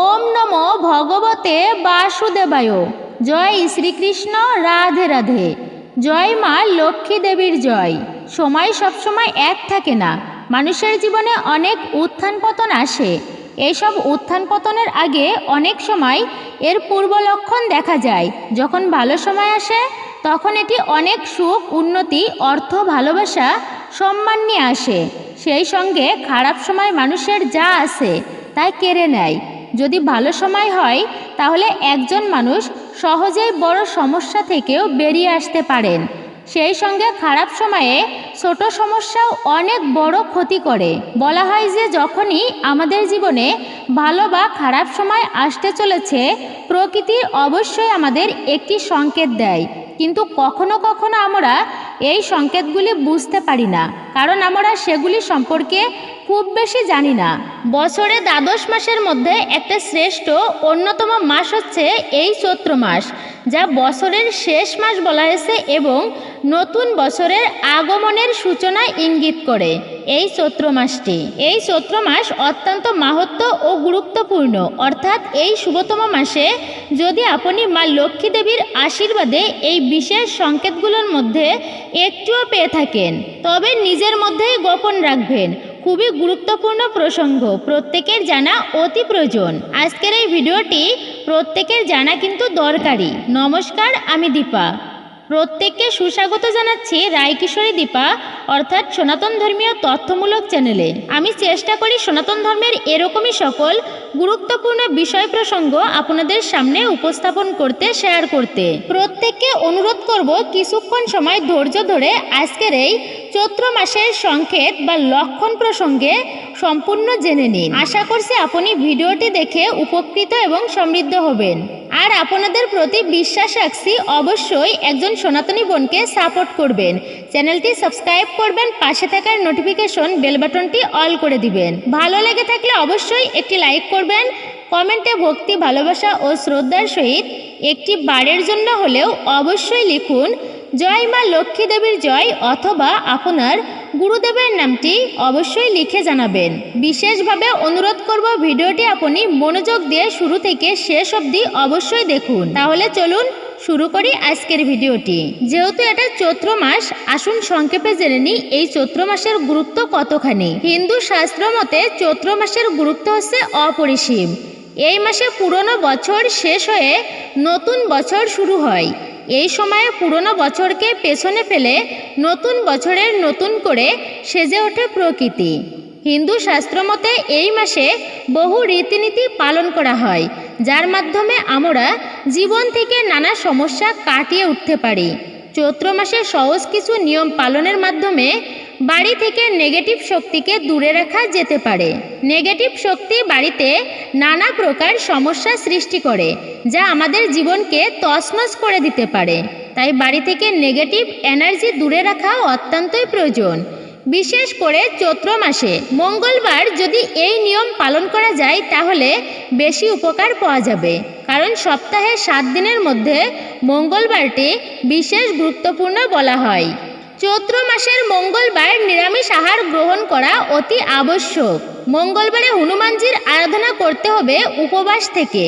ওম নম ভগবতে বাসুদেবায়। জয় শ্রীকৃষ্ণ, রাধে রাধে। জয় মা লক্ষ্মী দেবীর জয়। সময় সবসময় এক থাকে না। মানুষের জীবনে অনেক উত্থান পতন আসে। এইসব উত্থান পতনের আগে অনেক সময় এর পূর্ব লক্ষণ দেখা যায়। যখন ভালো সময় আসে, তখন এটি অনেক সুখ, উন্নতি, অর্থ, ভালোবাসা, সম্মান নিয়ে আসে। সেই সঙ্গে খারাপ সময় মানুষের যা আছে, তাই কেড়ে নেয়। যদি ভালো সময় হয়, তাহলে একজন মানুষ সহজেই বড় সমস্যা থেকেও বেরিয়ে আসতে পারেন। সেই সঙ্গে খারাপ সময়ে ছোট সমস্যাও অনেক বড় ক্ষতি করে। বলা হয় যে, যখনই আমাদের জীবনে ভালো বা খারাপ সময় আসতে চলেছে, প্রকৃতি অবশ্যই আমাদের একটি সংকেত দেয়। কিন্তু কখনো কখনো আমরা এই সংকেতগুলি বুঝতে পারি না। কারণ আমরা সেগুলি সম্পর্কে খুব বেশি জানি না। বছরে দ্বাদশ মাসের মধ্যে একটা শ্রেষ্ঠ, অন্যতম মাস হচ্ছে এই চৈত্র মাস, যা বছরের শেষ মাস বলা হয়েছে এবং নতুন বছরের আগমনের সূচনা ইঙ্গিত করে এই চৈত্র মাসটি। এই চৈত্র মাস অত্যন্ত মাহাত্ম ও গুরুত্বপূর্ণ, অর্থাৎ এই শুভতম মাসে যদি আপনি মা লক্ষ্মী দেবীর আশীর্বাদে এই বিশেষ সংকেতগুলোর মধ্যে একটুও পেয়ে থাকেন, তবে নিজের মধ্যেই গোপন রাখবেন। খুবই গুরুত্বপূর্ণ প্রসঙ্গ। প্রত্যেকের জানা অতি প্রয়োজন। আজকের এই ভিডিওটি প্রত্যেকের জানা কিন্তু দরকারি নমস্কার, আমি দীপা। প্রত্যেককে সুস্বাগত জানাচ্ছি রায়কিশোরী দীপা, অর্থাৎ সনাতন ধর্মীয় তথ্যমূলক চ্যানেলে। আমি চেষ্টা করি সনাতন ধর্মের এরকমই সকল গুরুত্বপূর্ণ বিষয় প্রসঙ্গ আপনাদের সামনে উপস্থাপন করতে শেয়ার করতে। প্রত্যেককে অনুরোধ করব কিছুক্ষণ সময় ধৈর্য ধরে আজকের এই চৈত্র মাসের সংকেত বা লক্ষণ প্রসঙ্গে সম্পূর্ণ জেনে নিন। আশা করছি আপনি ভিডিওটি দেখে উপকৃত এবং সমৃদ্ধ হবেন। আর আপনাদের প্রতি বিশ্বাস রাখছি, অবশ্যই একজন সনাতনী বোনকে সাপোর্ট করবেন। চ্যানেলটি সাবস্ক্রাইব করবেন, পাশে থাকার নোটিফিকেশন বেল বাটনটি অল করে দিবেন। ভালো লেগে থাকলে অবশ্যই একটি লাইক করবেন, কমেন্টে ভক্তি, ভালোবাসা ও শ্রদ্ধার সহিত একটি বারের জন্য হলেও অবশ্যই লিখুন জয় মা লক্ষ্মী দেবীর জয় অথবা আপনার গুরুদেবের নামটি অবশ্যই লিখে জানাবেন। বিশেষভাবে অনুরোধ করব ভিডিওটি আপনি মনোযোগ দিয়ে শুরু থেকে শেষ অবধি অবশ্যই দেখুন। তাহলে চলুন শুরু করি আজকের ভিডিওটি। যেহেতু এটা চৈত্র মাস, আসুন সংক্ষেপে জেনে নিই এই চৈত্র মাসের গুরুত্ব কতখানি। হিন্দু শাস্ত্র মতে চৈত্র মাসের গুরুত্ব হচ্ছে অপরিসীম। এই মাসে পুরনো বছর শেষ হয়ে নতুন বছর শুরু হয়। এই সময়ে পুরনো বছরকে পেছনে ফেলে নতুন বছরের নতুন করে সেজে ওঠে প্রকৃতি। হিন্দু শাস্ত্র মতে এই মাসে বহু রীতিনীতি পালন করা হয়, যার মাধ্যমে আমরা জীবন থেকে নানা সমস্যা কাটিয়ে উঠতে পারি। চৈত্র মাসে সহজ কিছু নিয়ম পালনের মাধ্যমে বাড়ি থেকে নেগেটিভ শক্তিকে দূরে রাখা যেতে পারে। নেগেটিভ শক্তি বাড়িতে নানা প্রকার সমস্যা সৃষ্টি করে, যা আমাদের জীবনকে তছনছ করে দিতে পারে। তাই বাড়ি থেকে নেগেটিভ এনার্জি দূরে রাখা অত্যন্তই প্রয়োজন। বিশেষ করে চৈত্র মাসে। মঙ্গলবার যদি এই নিয়ম পালন করা যায়, তাহলে বেশি উপকার পাওয়া যাবে। কারণ সপ্তাহে সাত দিনের মধ্যে মঙ্গলবারটি বিশেষ গুরুত্বপূর্ণ বলা হয়। চৈত্র মাসের মঙ্গলবার নিরামিষ আহার গ্রহণ করা অতি আবশ্যক। মঙ্গলবারে হনুমানজির আরাধনা করতে হবে উপবাস থেকে।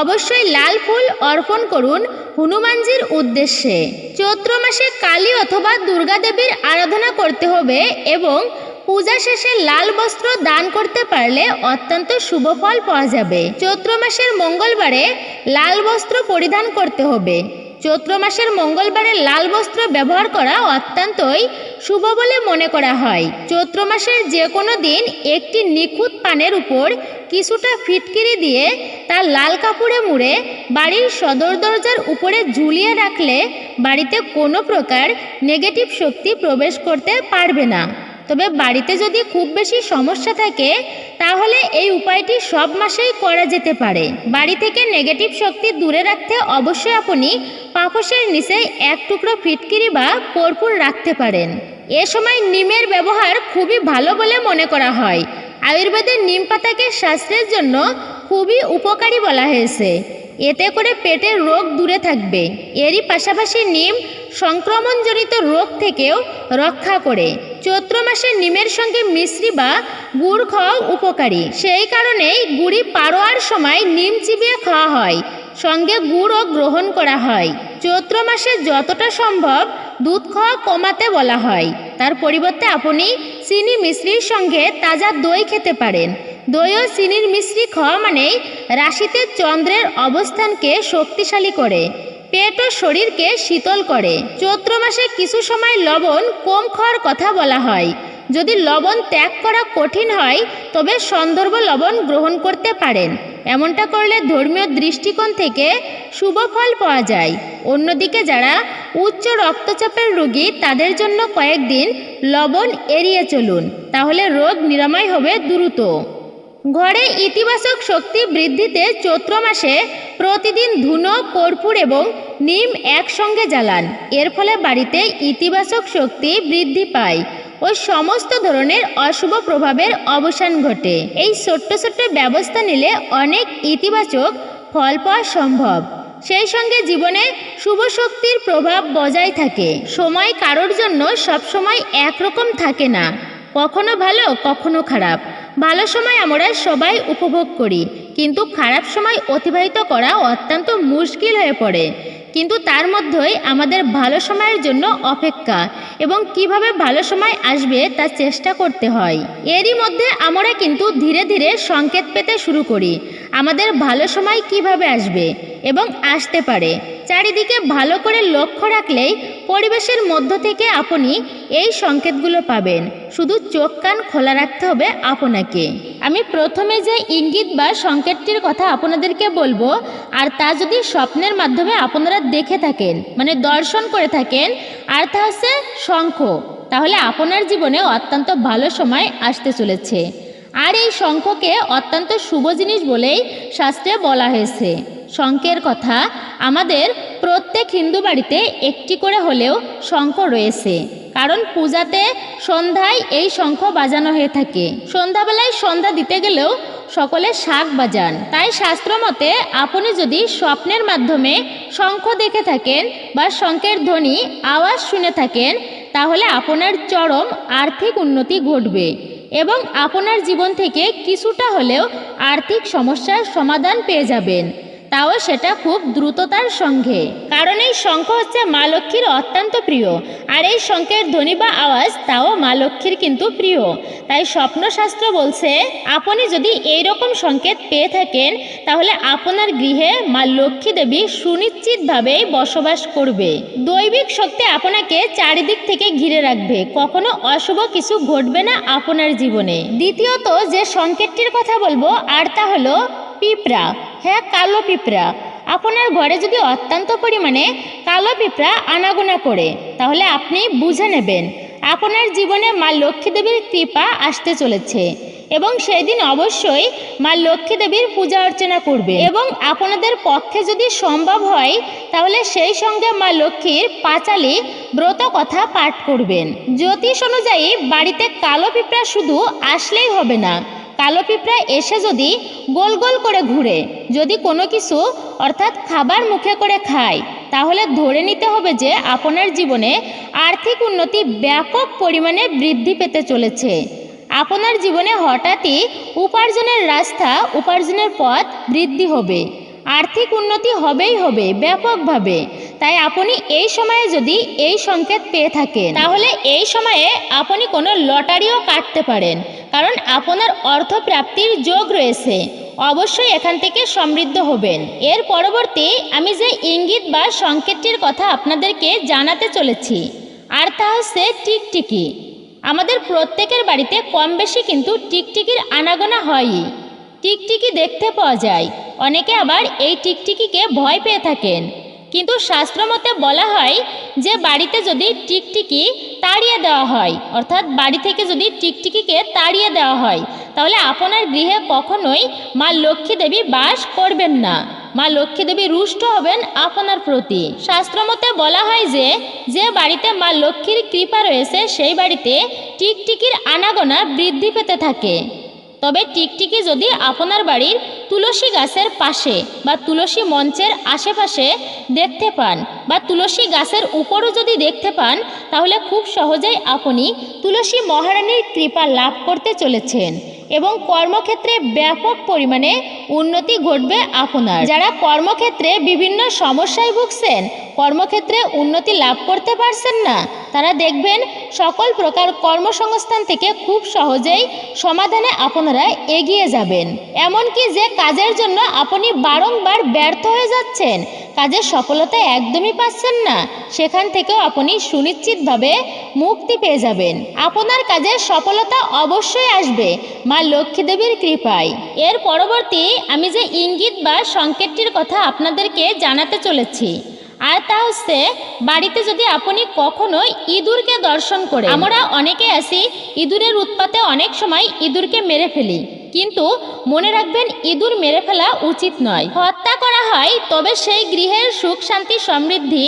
অবশ্যই লাল ফুল অর্পণ করুন হনুমানজির উদ্দেশ্যে। চৈত্র মাসে কালী অথবা দুর্গা দেবীর আরাধনা করতে হবে এবং পূজা শেষে লাল বস্ত্র দান করতে পারলে অত্যন্ত শুভ ফল পাওয়া যাবে। চৈত্র মাসের মঙ্গলবারে লাল বস্ত্র পরিধান করতে হবে। চৈত্র মাসের মঙ্গলবারে লাল বস্ত্র ব্যবহার করা অত্যন্তই শুভ বলে মনে করা হয়। চৈত্র মাসের যে কোনো দিন একটি নিখুঁত পানের উপর কিছুটা ফিটকিরি দিয়ে তা লাল কাপড়ে মুড়ে বাড়ির সদর দরজার উপরে ঝুলিয়ে রাখলে বাড়িতে কোনো প্রকার নেগেটিভ শক্তি প্রবেশ করতে পারবে না। তবে বাড়িতে যদি খুব বেশি সমস্যা থাকে, তাহলে এই উপায়টি সব মাসেই করা যেতে পারে। বাড়ি থেকে নেগেটিভ শক্তি দূরে রাখতে অবশ্যই আপনি পাপসের নিচে এক টুকরো ফিটকিরি বা কর্পূর রাখতে পারেন। এ সময় নিমের ব্যবহার খুবই ভালো বলে মনে করা হয়। আয়ুর্বেদের নিম পাতাকে স্বাস্থ্যের জন্য খুবই উপকারী বলা হয়েছে। এতে করে পেটের রোগ দূরে থাকবে। এরই পাশাপাশি নিম সংক্রমণজনিত রোগ থেকেও রক্ষা করে। চৈত্র মাসে নিমের সঙ্গে মিশ্রি বা গুড় খাওয়া উপকারী। সেই কারণেই গুড়ি পারোয়ার সময় নিম চিবিয়ে খাওয়া হয়, সঙ্গে গুড়ও গ্রহণ করা হয়। চৈত্র মাসে যতটা সম্ভব দুধ খাওয়া কমাতে বলা হয়। তার পরিবর্তে আপনি চিনি মিশ্রির সঙ্গে তাজা দই খেতে পারেন। ও চিনির মিশ্রি খাওয়া মানেই রাশিতে চন্দ্রের অবস্থানকে শক্তিশালী করে, পেট ও শরীরকে শীতল করে। চৈত্র মাসে কিছু সময় লবণ কম খাওয়ার কথা বলা হয়। যদি লবণ ত্যাগ করা কঠিন হয়, তবে সন্দর্ভ লবণ গ্রহণ করতে পারেন। এমনটা করলে ধর্মীয় দৃষ্টিকোণ থেকে শুভ ফল পাওয়া যায়। অন্যদিকে যারা উচ্চ রক্তচাপের রোগী, তাদের জন্য কয়েকদিন লবণ এড়িয়ে চলুন। তাহলে রোগ নিরাময় হবে দ্রুত। ঘরে ইতিবাচক শক্তি বৃদ্ধিতে চৈত্র মাসে প্রতিদিন ধুনো কর্পূর এবং নিম একসঙ্গে জ্বালান। এর ফলে বাড়িতে ইতিবাচক শক্তি বৃদ্ধি পায় ও সমস্ত ধরনের অশুভ প্রভাবের অবসান ঘটে। এই ছোট্ট ছোট্ট ব্যবস্থা নিলে অনেক ইতিবাচক ফল পাওয়া সম্ভব। সেই সঙ্গে জীবনে শুভ শক্তির প্রভাব বজায় থাকে। সময় কারোর জন্য সবসময় একরকম থাকে না। কখনো ভালো, কখনো খারাপ। ভালো সময় আমরা সবাই উপভোগ করি, কিন্তু খারাপ সময় অতিবাহিত করা অত্যন্ত মুশকিল হয়ে পড়ে। কিন্তু তার মধ্যেই আমাদের ভালো সময়ের জন্য অপেক্ষা এবং কীভাবে ভালো সময় আসবে তা চেষ্টা করতে হয়। এরই মধ্যে আমরা কিন্তু ধীরে ধীরে সংকেত পেতে শুরু করি, আমাদের ভালো সময় কীভাবে আসবে এবং আসতে পারে। চারিদিকে ভালো করে লক্ষ্য রাখলেই পরিবেশের মধ্য থেকে আপনি এই সংকেতগুলো পাবেন। শুধু চোখ কান খোলা রাখতে হবে আপনাকে। আমি প্রথমে যে ইঙ্গিত বা সংকেতটির কথা আপনাদেরকে বলব, আর তা যদি স্বপ্নের মাধ্যমে আপনারা দেখে থাকেন মানে দর্শন করে থাকেন। আর তা হচ্ছে শঙ্খ। তাহলে আপনার জীবনে অত্যন্ত ভালো সময় আসতে চলেছে। আর এই শঙ্খকে অত্যন্ত শুভ জিনিস বলেই শাস্ত্রে বলা হয়েছে। শঙ্খের কথা, আমাদের প্রত্যেক হিন্দু বাড়িতে একটি করে হলেও শঙ্খ রয়েছে। কারণ পূজাতে সন্ধ্যায় এই শঙ্খ বাজানো হয়ে থাকে। সন্ধ্যাবেলায় সন্ধ্যা দিতে গেলেও সকলে শাক বাজান। তাই শাস্ত্র মতে আপনি যদি স্বপ্নের মাধ্যমে শঙ্খ দেখে থাকেন বা শঙ্খের ধ্বনি, আওয়াজ শুনে থাকেন, তাহলে আপনার চরম আর্থিক উন্নতি ঘটবে এবং আপনার জীবন থেকে কিছুটা হলেও আর্থিক সমস্যার সমাধান পেয়ে যাবেন। তাও সেটা খুব দ্রুততার সঙ্গে। কারণ এই শঙ্খ হচ্ছে মা লক্ষ্মীর অত্যন্ত প্রিয়। আর এই শঙ্খের ধ্বনি বা আওয়াজ তাও মা লক্ষ্মীর কিন্তু প্রিয়। তাই স্বপ্নশাস্ত্র বলছে, আপনি যদি এই রকম সংকেত পেয়ে থাকেন, তাহলে আপনার গৃহে মা লক্ষ্মী দেবী সুনিশ্চিতভাবেই বসবাস করবে। দৈবিক শক্তি আপনাকে চারিদিক থেকে ঘিরে রাখবে। কখনো অশুভ কিছু ঘটবে না আপনার জীবনে। দ্বিতীয়ত, যে সংকেতটির কথা বলব, আর তা হলো পিঁপড়া। হ্যাঁ কালো পিঁপড়া। আপনার ঘরে যদি অত্যন্ত পরিমাণে কালো পিঁপড়া আনাগোনা করে তাহলে আপনি বুঝে নেবেন, আপনার জীবনে মা লক্ষ্মী দেবীর কৃপা আসতে চলেছে এবং সেই দিন অবশ্যই মা লক্ষ্মী দেবীর পূজা অর্চনা করবে এবং আপনাদের পক্ষে যদি সম্ভব হয়, তাহলে সেই সঙ্গে মা লক্ষ্মীর পাঁচালি ব্রত কথা পাঠ করবেন। জ্যোতিষ অনুযায়ী বাড়িতে কালো পিঁপড়া শুধু আসলেই হবে না কালো পিঁপড়া এসে যদি গোল গোল করে ঘুরে, যদি কোনো কিছু, অর্থাৎ খাবার মুখে করে খায়, তাহলে ধরে নিতে হবে যে আপনার জীবনে আর্থিক উন্নতি ব্যাপক পরিমাণে বৃদ্ধি পেতে চলেছে। আপনার জীবনে হঠাৎই উপার্জনের রাস্তা, উপার্জনের পথ বৃদ্ধি হবে। আর্থিক উন্নতি হবেই হবে, ব্যাপকভাবে। তাই আপনি এই সময়ে যদি এই সংকেত পেয়ে থাকেন, তাহলে এই সময়ে আপনি কোনো লটারিও কাটতে পারেন, কারণ আপনার অর্থ প্রাপ্তির যোগ রয়েছে। অবশ্যই এখান থেকে সমৃদ্ধ হবেন। এর পরবর্তী আমি যে ইঙ্গিত বা সংকেতটির কথা আপনাদেরকে জানাতে চলেছি, আর তা হচ্ছে টিকটিকি। আমাদের প্রত্যেকের বাড়িতে কম বেশি কিন্তু টিকটিকির আনাগোনা হয়ই। টিকটিকি দেখতে পাওয়া যায়। অনেকে আবার এই টিকটিকিকে ভয় পেয়ে থাকেন। কিন্তু শাস্ত্রমতে বলা হয় যে বাড়িতে যদি টিকটিকি তাড়িয়ে দেওয়া হয়, অর্থাৎ বাড়ি থেকে যদি টিকটিকিকে তাড়িয়ে দেওয়া হয়, তাহলে আপনার গৃহে কখনোই মা লক্ষ্মী দেবী বাস করবেন না। মা লক্ষ্মী দেবী রুষ্ট হবেন আপনার প্রতি। শাস্ত্রমতে বলা হয় যে যে বাড়িতে মা লক্ষ্মীর কৃপা রয়েছে, সেই বাড়িতে টিকটিকির আনাগোনা বৃদ্ধি পেতে থাকে। তবে টিকটিকি যদি আপনার বাড়ির তুলসী গাছের পাশে বা তুলসী মঞ্চের আশেপাশে দেখতে পান বা তুলসী গাছের উপরও যদি দেখতে পান, তাহলে খুব সহজেই আপনি তুলসী মহারানীর কৃপা লাভ করতে চলেছেন। এবং কর্মক্ষেত্রে ব্যাপক পরিমাণে উন্নতি ঘটবে আপনার। যারা কর্মক্ষেত্রে বিভিন্ন সমস্যায় ভুগছেন, কর্মক্ষেত্রে উন্নতি লাভ করতে পারছেন না, তারা দেখবেন সকল প্রকার কর্মসংস্থান থেকে খুব সহজেই সমাধানে আপনারা এগিয়ে যাবেন। এমনকি যে কাজের জন্য আপনি বারংবার ব্যর্থ হয়ে যাচ্ছেন, কাজের সফলতা একদমই পাচ্ছেন না, সেখান থেকেও আপনি সুনিশ্চিতভাবে মুক্তি পেয়ে যাবেন। আপনার কাজের সফলতা অবশ্যই আসবে মা লক্ষ্মী দেবীর কৃপায়। এর পরবর্তী আমি যে ইঙ্গিত বা সংকেতটির কথা আপনাদেরকে জানাতে চলেছি, আর তা হচ্ছে বাড়িতে যদি আপনি কখনো ইঁদুরকে দর্শন করে আমরা অনেকে আসি ইঁদুরের উৎপাতে অনেক সময় ইঁদুরকে মেরে ফেলি। কিন্তু মনে রাখবেন, ইঁদুর মেরে ফেলা উচিত নয়। হত্যা করা হয়, তবে সেই গৃহের সুখ, শান্তি, সমৃদ্ধি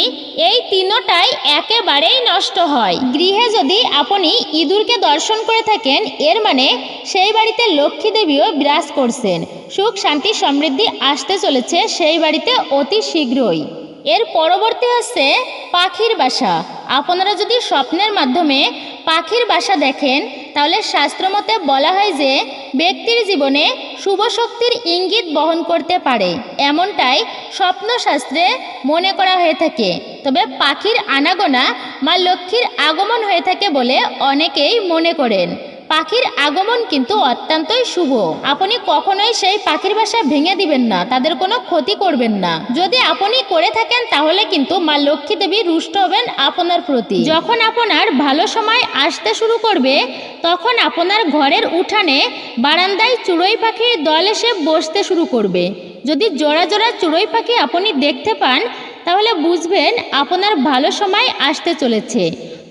এই তিনোটাই একেবারেই নষ্ট হয়। গৃহে যদি আপনি ইঁদুরকে দর্শন করে থাকেন, এর মানে সেই বাড়িতে লক্ষ্মী দেবীও বিরাজ করছেন। সুখ, শান্তি, সমৃদ্ধি আসতে চলেছে সেই বাড়িতে অতি শীঘ্রই। এর পরবর্তী হচ্ছে পাখির বাসা। আপনারা যদি স্বপ্নের মাধ্যমে পাখির বাসা দেখেন তাহলে শাস্ত্রমতে বলা হয় যে ব্যক্তির জীবনে শুভ শক্তির ইঙ্গিত বহন করতে পারে। এমনটাই স্বপ্নশাস্ত্রে মনে করা হয়ে থাকে। তবে পাখির আনাগোনা মা লক্ষ্মীর আগমন হয়ে থাকে বলে অনেকেই মনে করেন। পাখির আগমন কিন্তু অত্যন্তই শুভ। আপনি কখনোই সেই পাখির বাসা ভেঙে দিবেন না, তাদের কোনো ক্ষতি করবেন না। যদি আপনি করে থাকেন, তাহলে কিন্তু মা লক্ষ্মী দেবী রুষ্ট হবেন আপনার প্রতি। যখন আপনার ভালো সময় আসতে শুরু করবে, তখন আপনার ঘরের উঠানে বারান্দায় চড়ুই পাখির দল এসে বসতে শুরু করবে। যদি জোড়া জোড়া চড়ুই পাখি আপনি দেখতে পান, তাহলে বুঝবেন আপনার ভালো সময় আসতে চলেছে।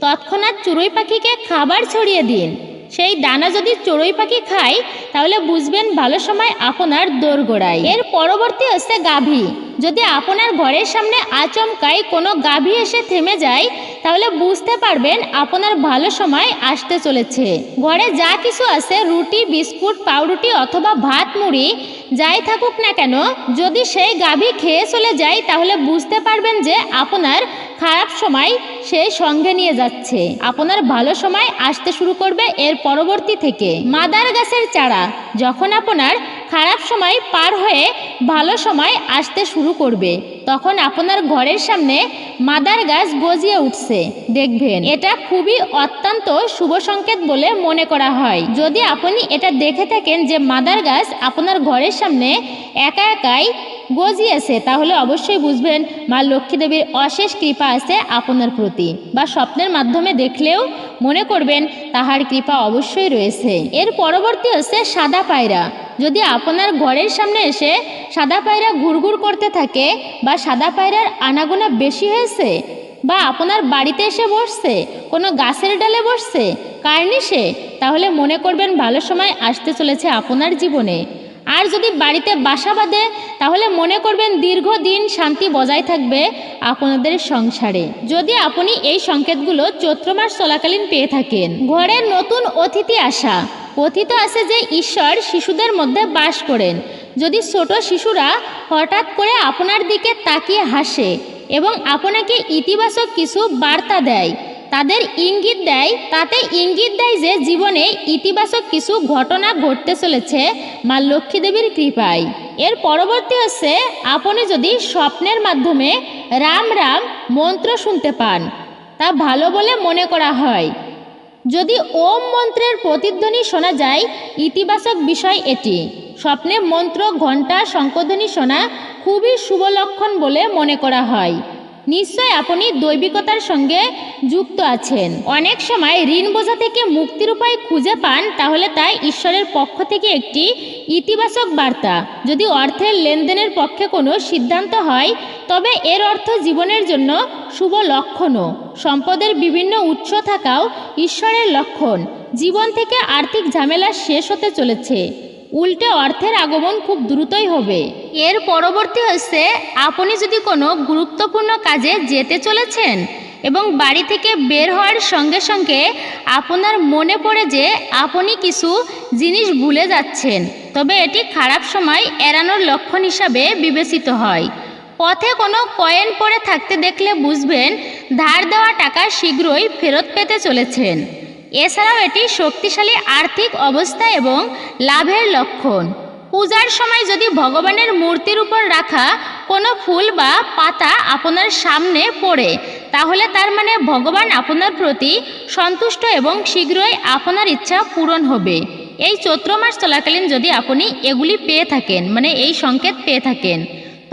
তৎক্ষণাৎ চড়ুই পাখিকে খাবার ছড়িয়ে দিন। সেই দানা যদি চড়ুই পাখি খায়, তাহলে বুঝবেন ভালো সময় আপনার দোরগোড়ায়। এর পরবর্তী হচ্ছে গাভী। যদি আপনার ঘরের সামনে আচমকাই কোনো গাভী এসে থেমে যায়, তাহলে বুঝতে পারবেন আপনার ভালো সময় আসতে চলেছে। ঘরে যা কিছু আছে, রুটি, বিস্কুট, পাউরুটি অথবা ভাত, মুড়ি, যাই থাকুক না কেন, যদি সেই গাভী খেয়ে চলে যায়, তাহলে বুঝতে পারবেন যে আপনার খারাপ সময় সে সঙ্গে নিয়ে যাচ্ছে। আপনার ভালো সময় আসতে শুরু করবে এর পরবর্তী থেকে। মাদার গাছের চারা, যখন আপনার খারাপ সময় পার হয়ে ভালো সময় আসতে শুরু করবে। তখন আপনার ঘরের সামনে মাদার গাছ গজিয়ে উঠছে। দেখবেন, এটা খুবই অত্যন্ত শুভ সংকেত বলে মনে করা হয়। যদি আপনি এটা দেখে থাকেন যে মাদার গাছ আপনার ঘরের সামনে একা একাই গজিয়েছে, তাহলে অবশ্যই বুঝবেন মা লক্ষ্মী দেবীর অশেষ কৃপা আছে আপনার প্রতি বা স্বপ্নের মাধ্যমে দেখলেও মনে করবেন তাহার কৃপা অবশ্যই রয়েছে। এর পরবর্তী হচ্ছে সাদা পায়রা। যদি আপনার ঘরের সামনে এসে সাদা পায়রা ঘুরঘুর করতে থাকে বা সাদা পায়রার আনাগোনা বেশি হয়েছে বা আপনার বাড়িতে এসে বসছে, কোনো গাছের ডালে বসছে কার্নিশে তাহলে মনে করবেন ভালো সময় আসতে চলেছে আপনার জীবনে। আর যদি বাড়িতে বাসা বাঁধে, তাহলে মনে করবেন দীর্ঘদিন শান্তি বজায় থাকবে আপনাদের সংসারে। যদি আপনি এই সংকেতগুলো চৈত্র মাস চলাকালীন পেয়ে থাকেন। ঘরে নতুন অতিথি আসা। কথিত আছে যে ঈশ্বর শিশুদের মধ্যে বাস করেন। যদি ছোট শিশুরা হঠাৎ করে আপনার দিকে তাকিয়ে হাসে এবং আপনাকে ইতিবাচক কিছু বার্তা দেয় তাদের ইঙ্গিত দেয়, তাতে ইঙ্গিত দেয় যে জীবনে ইতিবাচক কিছু ঘটনা ঘটতে চলেছে মা লক্ষ্মী দেবীর কৃপায়। এর পরবর্তী হচ্ছে, আপনি যদি স্বপ্নের মাধ্যমে রাম রাম মন্ত্র শুনতে পান, তা ভালো বলে মনে করা হয়। যদি ওম মন্ত্রের প্রতিধ্বনি শোনা যায়, ইতিবাচক বিষয় এটি। স্বপ্নে মন্ত্র, ঘণ্টা শঙ্কধ্বনি শোনা খুবই শুভ লক্ষণ বলে মনে করা হয়। নিশ্চয় আপনি দৈবিকতার সঙ্গে যুক্ত আছেন। অনেক সময় ঋণ বোঝা থেকে মুক্তির উপায় খুঁজে পান, তাহলে তাই ঈশ্বরের পক্ষ থেকে একটি ইতিবাচক বার্তা। যদি অর্থের লেনদেনের পক্ষে কোনো সিদ্ধান্ত হয়, তবে এর অর্থ জীবনের জন্য শুভ লক্ষণও। সম্পদের বিভিন্ন উৎস থাকাও ঈশ্বরের লক্ষণ। জীবন থেকে আর্থিক ঝামেলা শেষ হতে চলেছে। উল্টে অর্থের আগমন খুব দ্রুতই হবে। এর পরবর্তী হচ্ছে, আপনি যদি কোনো গুরুত্বপূর্ণ কাজে যেতে চলেছেন এবং বাড়ি থেকে বের হওয়ার সঙ্গে সঙ্গে আপনার মনে পড়ে যে আপনি কিছু জিনিস ভুলে যাচ্ছেন, তবে এটি খারাপ সময় এড়ানোর লক্ষণ হিসাবে বিবেচিত হয়। পথে কোনো কয়েন পড়ে থাকতে দেখলে বুঝবেন, ধার দেওয়া টাকা শীঘ্রই ফেরত পেতে চলেছেন। এছাড়াও এটি শক্তিশালী আর্থিক অবস্থা এবং লাভের লক্ষণ। পূজার সময় যদি ভগবানের মূর্তির উপর রাখা কোনো ফুল বা পাতা আপনার সামনে পড়ে, তাহলে তার মানে ভগবান আপনার প্রতি সন্তুষ্ট এবং শীঘ্রই আপনার ইচ্ছা পূরণ হবে। এই চৈত্র মাস চলাকালীন যদি আপনি এগুলি পেয়ে থাকেন মানে এই সংকেত পেয়ে থাকেন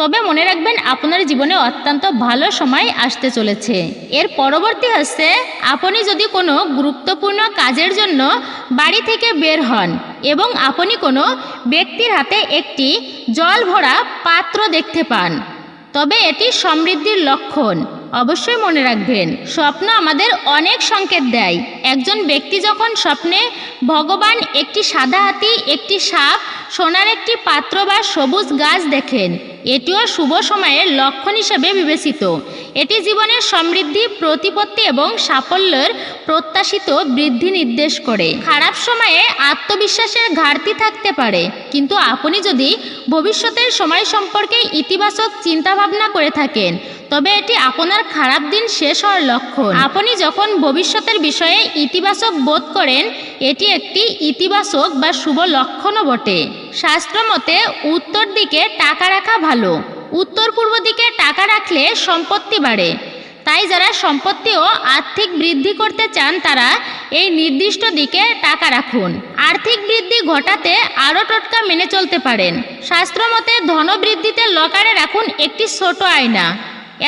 তবে মনে রাখবেন, আপনার জীবনে অত্যন্ত ভালো সময় আসতে চলেছে। এর পরবর্তী হচ্ছে, আপনি যদি কোনো গুরুত্বপূর্ণ কাজের জন্য বাড়ি থেকে বের হন এবং আপনি কোনো ব্যক্তির হাতে একটি জল ভরা পাত্র দেখতে পান, তবে এটি সমৃদ্ধির লক্ষণ। অবশ্যই মনে রাখবেন, স্বপ্ন আমাদের অনেক সংকেত দেয়। একজন ব্যক্তি যখন স্বপ্নে ভগবান একটি সাদা হাতি, একটি সাপ, সোনার একটি পাত্র বা সবুজ গাছ দেখেন এটিও শুভ সময়ের লক্ষণ হিসেবে বিবেচিত। এটি জীবনের সমৃদ্ধি, প্রতিপত্তি এবং সাফল্যের প্রত্যাশিত বৃদ্ধি নির্দেশ করে। খারাপ সময়ে আত্মবিশ্বাসের ঘাটতি থাকতে পারে, কিন্তু আপনি যদি ভবিষ্যতের সময় সম্পর্কে ইতিবাচক চিন্তাভাবনা করে থাকেন, তবে এটি আপনার খারাপ দিন শেষ হওয়ার লক্ষণ। আপনি যখন ভবিষ্যতের বিষয়ে ইতিবাচক বোধ করেন, এটি একটি ইতিবাচক বা শুভ লক্ষণও বটে। শাস্ত্র মতে উত্তর দিকে টাকা রাখা ভালো, উত্তর পূর্ব দিকে টাকা রাখলে সম্পত্তি বাড়ে। তাই যারা সম্পত্তি ও আর্থিক বৃদ্ধি করতে চান, তারা এই নির্দিষ্ট দিকে টাকা রাখুন। আর্থিক বৃদ্ধি ঘটাতে আরও টোটকা মেনে চলতে পারেন। শাস্ত্রমতে ধনবৃদ্ধিতে লকারে রাখুন একটি ছোট আয়না।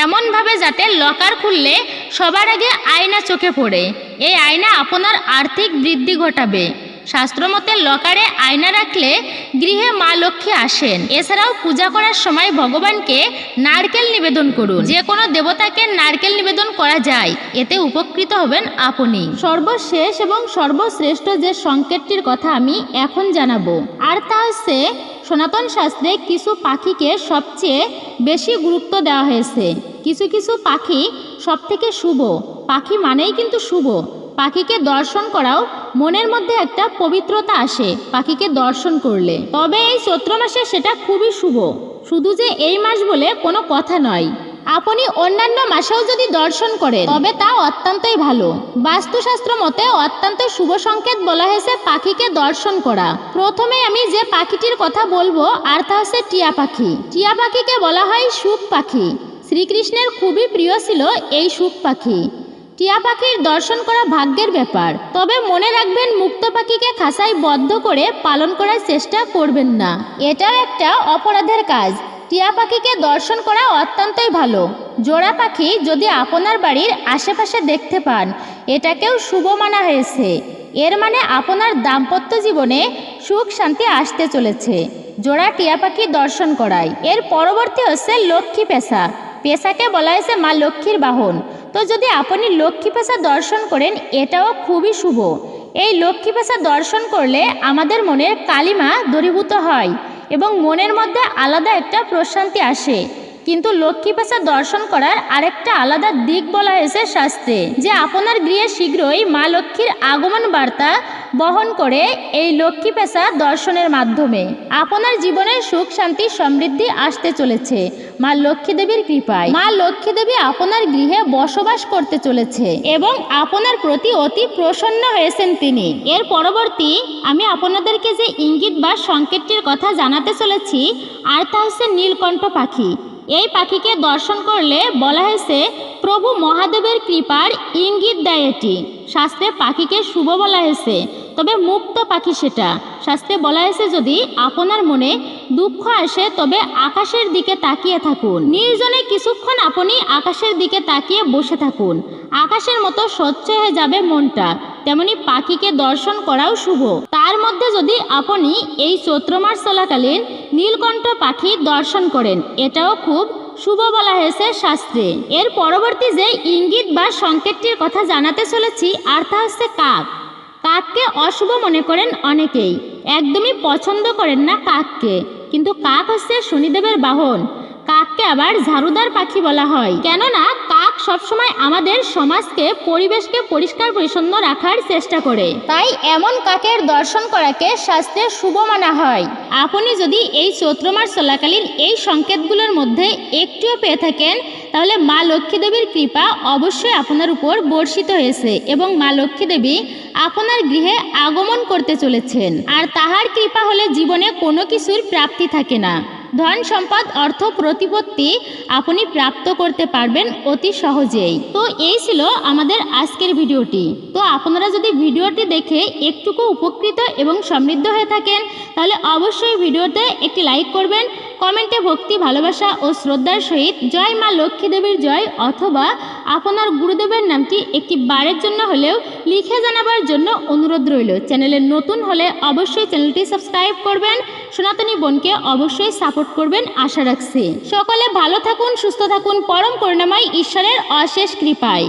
এমনভাবে যাতে লকার খুললে সবার আগে আয়না চোখে পড়ে। এই আয়না আপনার আর্থিক বৃদ্ধি ঘটাবে। শাস্ত্রমতে লকারে আয়না রাখলে গৃহে মা লক্ষ্মী আসেন। এছাড়াও পূজা করার সময় ভগবানকে নারকেল নিবেদন করুন। যে কোনো দেবতাকে নারকেল নিবেদন করা যায়। এতে উপকৃত হবেন আপনি। সর্বশেষ এবং সর্বশ্রেষ্ঠ যে সংকেতটির কথা আমি এখন জানাব, আর তা হচ্ছে সনাতন শাস্ত্রে কিছু পাখিকে সবচেয়ে বেশি গুরুত্ব দেওয়া হয়েছে। কিছু কিছু পাখি সব থেকে শুভ। পাখি মানেই কিন্তু শুভ। পাখিকে দর্শন করাও মনের মধ্যে একটা পবিত্রতা আসে পাখিকে দর্শন করলে। তবে এই চৈত্র মাসে সেটা খুবই শুভ। শুধু যে এই মাস বলে কোনো কথা নয়। আপনি অন্যান্য মাসেও যদি দর্শন করেন, তবে তা অত্যন্তই ভালো। বাস্তুশাস্ত্র মতে অত্যন্ত শুভ সংকেত বলা হয়েছে পাখিকে দর্শন করা। প্রথমে আমি যে পাখিটির কথা বলব, আর তা হচ্ছে টিয়া পাখি। টিয়া পাখিকে বলা হয় সুখ পাখি। শ্রীকৃষ্ণের খুবই প্রিয় ছিল এই সুখ পাখি। টিয়া পাখির দর্শন করা ভাগ্যের ব্যাপার। তবে মনে রাখবেন, মুক্ত পাখিকে খাঁচায় বদ্ধ করে পালন করার চেষ্টা করবেন না। এটাও একটা অপরাধের কাজ। টিয়া পাখিকে দর্শন করা অত্যন্তই ভালো। জোড়া পাখি যদি আপনার বাড়ির আশেপাশে দেখতে পান, এটাকেও শুভ মানা হয়েছে। এর মানে আপনার দাম্পত্য জীবনে সুখ শান্তি আসতে চলেছে। জোড়া টিয়া পাখি দর্শন করায়। এর পরবর্তী হচ্ছে লক্ষ্মী পেশা। পেশাকে বলা হয়েছে মা লক্ষ্মীর বাহন। তো যদি আপনি লক্ষ্মী পেশা দর্শন করেন, এটাও খুবই শুভ। এই লক্ষ্মী পেশা দর্শন করলে আমাদের মনের কালিমা দূরীভূত হয় এবং মনের মধ্যে আলাদা একটা প্রশান্তি আসে। কিন্তু লক্ষ্মী পেশা দর্শন করার আরেকটা আলাদা দিক বলা হয়েছে শাস্ত্রে যে আপনার গৃহে শীঘ্রই মা লক্ষ্মীর আগমন বার্তা বহন করে এই লক্ষ্মী পেশা দর্শনের মাধ্যমে। আপনার জীবনে সুখ, শান্তি, সমৃদ্ধি আসতে চলেছে। মা লক্ষ্মী দেবীর কৃপায়। মা লক্ষ্মী দেবী আপনার গৃহে বসবাস করতে চলেছে এবং আপনার প্রতি অতি প্রসন্ন হয়েছেন তিনি। এর পরবর্তী আমি আপনাদেরকে যে ইঙ্গিত বা সংকেতটির কথা জানাতে চলেছি, আর তা হচ্ছে নীলকণ্ঠ পাখি। এই পাখিকে দর্শন করলে বলা হয়েছে, প্রভু মহাদেবের কৃপার ইঙ্গিত দেয় এটি। শাস্ত্রে পাখিকে শুভ বলা হয়েছে, তবে মুক্ত পাখি সেটা। শাস্ত্রে বলা হয়েছে, যদি আপনার মনে দুঃখ আসে, তবে আকাশের দিকে তাকিয়ে থাকুন। নির্জনে কিছুক্ষণ আপনি আকাশের দিকে তাকিয়ে বসে থাকুন। আকাশের মতো স্বচ্ছ হয়ে যাবে মনটা। তেমনি পাখিকে দর্শন করাও শুভ। মধ্যে যদি আপনি এই চৈত্র মাস চলাকালীন নীলকণ্ঠ পাখি দর্শন করেন, এটাও খুব শুভ বলা হয়েছে শাস্ত্রে। এর পরবর্তী যে ইঙ্গিত বা সংকেতটির কথা জানাতে চলেছি, আর তা হচ্ছে কাক। কাককে অশুভ মনে করেন অনেকেই। একদমই পছন্দ করেন না কাককে। কিন্তু কাক হচ্ছে শনিদেবের বাহন। কাককে আবার ঝাড়ুদার পাখি বলা হয়। কেননা, কাক সবসময় আমাদের সমাজকে, পরিবেশকে পরিষ্কার পরিচ্ছন্ন রাখার চেষ্টা করে। তাই এমন কাকের দর্শন করাকে শাস্ত্রে শুভ মানা হয়। আপনি যদি এই চৈত্র মাস চলাকালীন এই সংকেতগুলোর মধ্যে একটিও পেয়ে থাকেন, তাহলে মা লক্ষ্মী দেবীর কৃপা অবশ্যই আপনার উপর বর্ষিত হয়েছে এবং মা লক্ষ্মী দেবী আপনার গৃহে আগমন করতে চলেছেন। আর তাহার কৃপা হলে জীবনে কোনো কিছুর প্রাপ্তি থাকে না। ধন সম্পদ, অর্থ প্রতিপত্তি আপনি প্রাপ্ত করতে পারবেন অতি সহজেই। তো এই ছিল আমাদের আজকের ভিডিওটি। তো আপনারা যদি ভিডিওটি দেখে একটুকু উপকৃত এবং সমৃদ্ধ হয়ে থাকেন, তাহলে অবশ্যই ভিডিওতে একটি লাইক করবেন, কমেন্টে ভক্তি, ভালোবাসা ও শ্রদ্ধার সহিত জয় মা লক্ষ্মী দেবীর জয় অথবা আপনার গুরুদেবের নামটি একটি বারের জন্য হলেও লিখে জানাবার জন্য অনুরোধ রইল। চ্যানেলে নতুন হলে অবশ্যই চ্যানেলটি সাবস্ক্রাইব করবেন, সনাতনী বোনকে অবশ্যই সাপোর্ট করবেন আশা রাখছি। সকলে ভালো থাকুন, সুস্থ থাকুন, পরম করুণাময় ঈশ্বরের অশেষ কৃপায়।